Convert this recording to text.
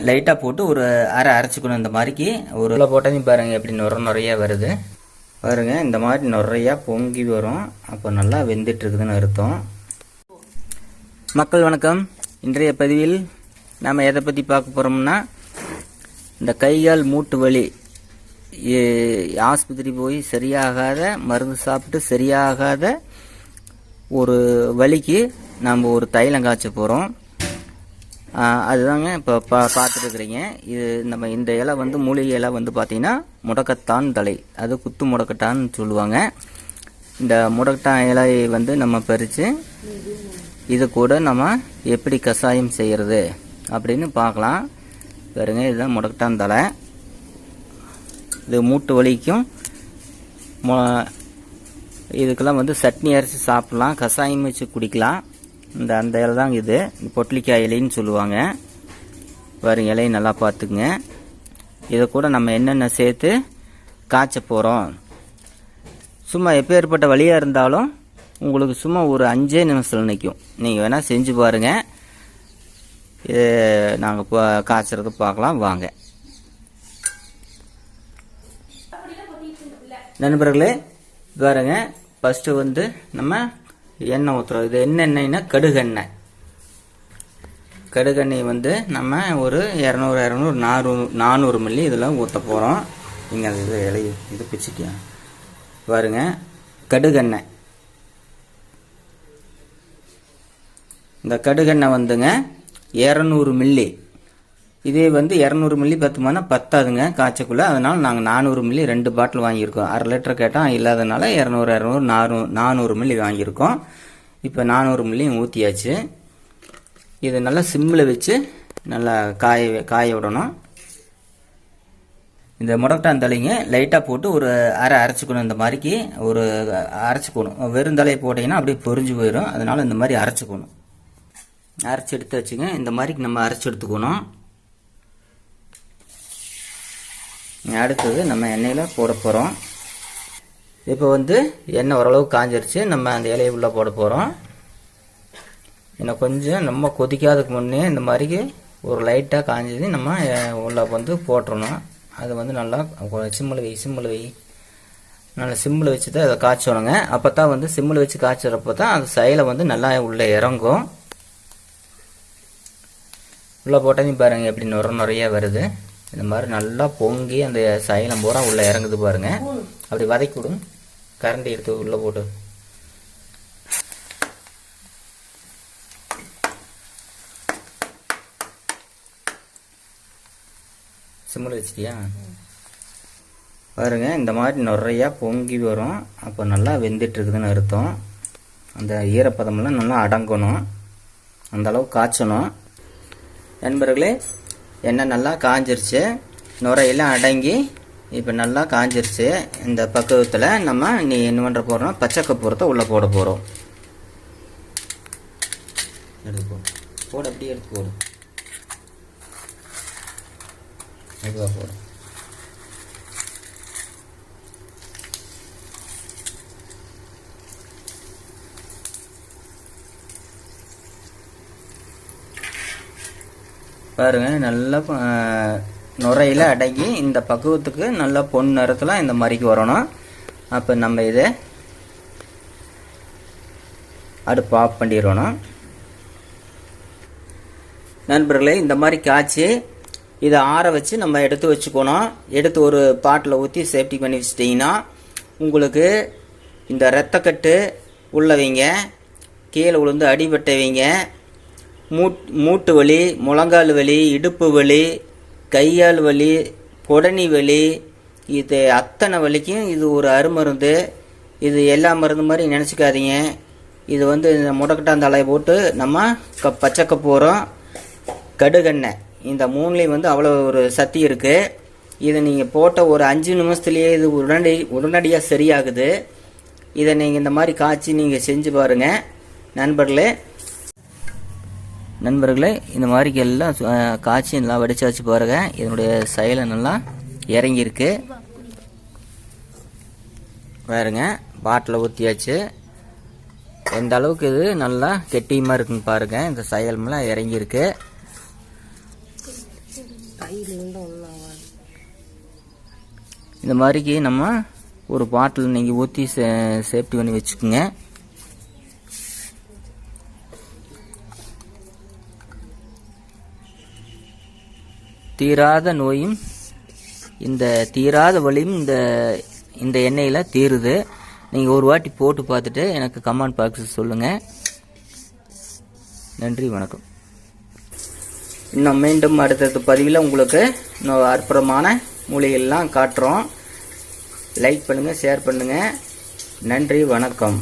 லைட்டாக போட்டு ஒரு அரை அரைச்சிக்கணும் இந்த மாதிரிக்கு. ஒரு உள்ள போட்டதையும் பாருங்கள் எப்படி நுர நிறையா வருது. பாருங்க இந்த மாதிரி நிறையா பொங்கி வரும். அப்போ நல்லா வெந்துட்டு இருக்குதுன்னு அர்த்தம். மக்கள் வணக்கம். இன்றைய பதிவில் நாம் எதை பற்றி பார்க்க போகிறோம்னா இந்த கைகால் மூட்டு வலி ஏ- ஆஸ்பத்திரி போய் சரியாகாத மருந்து சாப்பிட்டு சரியாகாத ஒரு வலிக்கு நாம் ஒரு தைலம் காய்ச்ச போகிறோம் அதுதாங்க இப்போ பா பார்த்துருக்குறீங்க இது நம்ம இந்த இலை வந்து மூலிகை இலை வந்து பார்த்தீங்கன்னா முடக்கத்தான் தலை. அது குத்து முடக்கட்டான்னு சொல்லுவாங்க. இந்த முடக்கட்டான் இலையை வந்து நம்ம பறித்து இது கூட நம்ம எப்படி கஷாயம் செய்கிறது அப்படின்னு பார்க்கலாம். பாருங்க இதுதான் முடக்கட்டான் தலை. இது மூட்டு வலிக்கும். இதுக்கெல்லாம் வந்து சட்னி அரைச்சி சாப்பிட்லாம். கஷாயம் வச்சு குடிக்கலாம். இந்த அந்த இலை தான் இது. பொட்லிக்காய் இலைன்னு சொல்லுவாங்க. பாருங்க இலையை நல்லா பார்த்துக்குங்க. இதை கூட நம்ம என்னென்ன சேர்த்து காய்ச்ச போகிறோம் சும்மா எப்பேற்பட்ட வழியாக இருந்தாலும் உங்களுக்கு சும்மா ஒரு அஞ்சே நிமிஷத்தில் நிற்கும் நீங்கள் வேணால் செஞ்சு பாருங்கள் இது நாங்கள் இப்போ காய்ச்சறது பார்க்கலாம். வாங்க. நண்பர்களே பாருங்கள் ஃபஸ்ட்டு வந்து நம்ம எண்ணெய் ஊற்றுறோம் இது என்ன எண்ணெய்னா கடுகெண்ணெய். கடுகெண்ணெய் வந்து நம்ம ஒரு இரநூறு இரநூறு நானூறு நானூறு மில்லி இதில் ஊற்ற போகிறோம் நீங்கள் அது இது இலைய இது பிச்சுட்டியா பாருங்க கடுகெண்ணெய். இந்த கடுகெண்ணெய் வந்துங்க இரநூறு மில்லி. இதே வந்து இரநூறு மில்லி பத்துமானா பத்தாதுங்க காய்ச்சக்குள்ள. அதனால் நாங்கள் நானூறு மில்லி ரெண்டு பாட்டில் வாங்கியிருக்கோம். அரை லிட்டர் கேட்டால் இல்லாதனால இரநூறு இரநூறு நானூறு நானூறு மில்லி வாங்கியிருக்கோம். இப்போ நானூறு மில்லியும் ஊற்றியாச்சு இதை நல்லா சிம்மில் வச்சு நல்லா காய காய விடணும். இந்த முடக்கட்டான் தலைங்க லைட்டாக போட்டு ஒரு அரை அரைச்சிக்கணும். இந்த மாதிரிக்கு ஒரு அரைச்சிக்கணும். வெறும் தலையை போட்டிங்கன்னா அப்படியே பொரிஞ்சு போயிடும் அதனால் இந்த மாதிரி அரைச்சிக்கணும். அரைச்சி எடுத்து வச்சுங்க. இந்த மாதிரிக்கு நம்ம அரைச்சி எடுத்துக்கணும். அடுத்தது நம்ம எண்ணெயில் போட போகிறோம் இப்போ வந்து எண்ணெய் ஓரளவு காஞ்சிருச்சு. நம்ம அந்த இலையை உள்ளே போட போகிறோம் இன்னும் கொஞ்சம் நம்ம கொதிக்காததுக்கு முன்னே இந்த மாதிரி ஒரு லைட்டாக காஞ்சது நம்ம உள்ளே உள்ள வந்து போட்டுறணும். அது வந்து நல்லா சிம்மில் வை சிம்மில் வை. நல்லா சிம்மில் வச்சு தான் அதை காய்ச்சணுங்க. அப்போ தான் வந்து சிம்மில் வச்சு காய்ச்சறப்போ தான் அந்த சைலை வந்து நல்லா உள்ளே இறங்கும். உள்ளே போட்டதையும் பாருங்கள் எப்படி நுர நிறையா வருது. இந்த மாதிரி நல்லா பொங்கி அந்த சைலம் பூரா உள்ளே இறங்குது பாருங்க. அப்படி வதக்கி விடும். கரண்டி எடுத்து உள்ளே போட்டு. சிம்மில் வச்சிட்டியா? பாருங்க இந்த மாதிரி நிறையா பொங்கி வரும். அப்போ நல்லா வெந்துட்டு இருக்குதுன்னு அர்த்தம். அந்த ஈரப்பதமெல்லாம் நல்லா அடங்கணும். அந்த அளவு காய்ச்சணும். நண்பர்களே எண்ணெய் நல்லா காஞ்சிருச்சு. நுரையெல்லாம் அடங்கி இப்போ நல்லா காஞ்சிருச்சு. இந்த பக்குவத்தில் நம்ம நீ என்ன பண்ணுற போகிறோம் பச்சை கற்பூரத்தை உள்ளே போட போகிறோம் எடுத்து போடு போட அப்படியே எடுத்து போடு. மெதுவாக பாருங்கள் நல்லா நுரையில் அடங்கி இந்த பக்குவத்துக்கு நல்லா பொன் நிறத்தில் இந்த மாதிரிக்கு வரணும். அப்போ நம்ம இதை அடுப்பு ஆஃப் பண்ணிடணும். நண்பர்களே இந்த மாதிரி காய்ச்சி இதை ஆற வச்சு நம்ம எடுத்து வச்சுக்கணும். எடுத்து ஒரு பாட்டில் ஊற்றி சேஃப்டி பண்ணி வச்சிட்டிங்கன்னா உங்களுக்கு இந்த ரத்தக்கட்டு உள்ளவங்க கீழே விழுந்து அடிபட்டவங்க மூட் மூட்டு வலி முழங்கால் வலி இடுப்பு வலி கையால் வலி புடனி வலி இது அத்தனை வலிக்கும் இது ஒரு அருமருந்து. இது எல்லா மருந்து மாதிரி நினச்சிக்காதீங்க. இது வந்து இந்த முடக்கட்டாந்தலையை போட்டு நம்ம க பச்சை போகிறோம் கடுகெண்ணெய். இந்த மூணுலேயும் வந்து அவ்வளோ ஒரு சக்தி இருக்குது இதை நீங்கள் போட்ட ஒரு அஞ்சு நிமிஷத்துலேயே இது உடனடி உடனடியாக சரியாகுது. இதை நீங்கள் இந்த மாதிரி காய்ச்சி நீங்கள் செஞ்சு பாருங்கள் நண்பர்களே நண்பர்களே இந்த மாதிரி எல்லாம் காய்ச்சி நல்லா வடிச்சு வச்சு பாருங்க. இதனுடைய செயலை நல்லா இறங்கியிருக்கு. பாருங்க பாட்டில் ஊற்றியாச்சு எந்த அளவுக்கு இது நல்லா கெட்டியமாக இருக்குன்னு பாருங்க. இந்த செயல்மெல்லாம் இறங்கியிருக்கு. இந்த மாதிரிக்கு நம்ம ஒரு பாட்டில் நீங்கள் ஊற்றி சே சேஃப்டி பண்ணி வச்சுக்கோங்க. தீராத நோயும் இந்த தீராத வலியும் இந்த இந்த எண்ணெயில் தீருது. நீங்கள் ஒரு வாட்டி போட்டு பார்த்துட்டு எனக்கு கமெண்ட் பாக்ஸ் சொல்லுங்கள் நன்றி வணக்கம். இன்னும் மீண்டும் அடுத்தடுத்த பதிவில் உங்களுக்கு இன்னும் அற்புதமான மூலிகைலாம் காட்டுறோம். லைக் பண்ணுங்கள் ஷேர் பண்ணுங்கள் நன்றி வணக்கம்.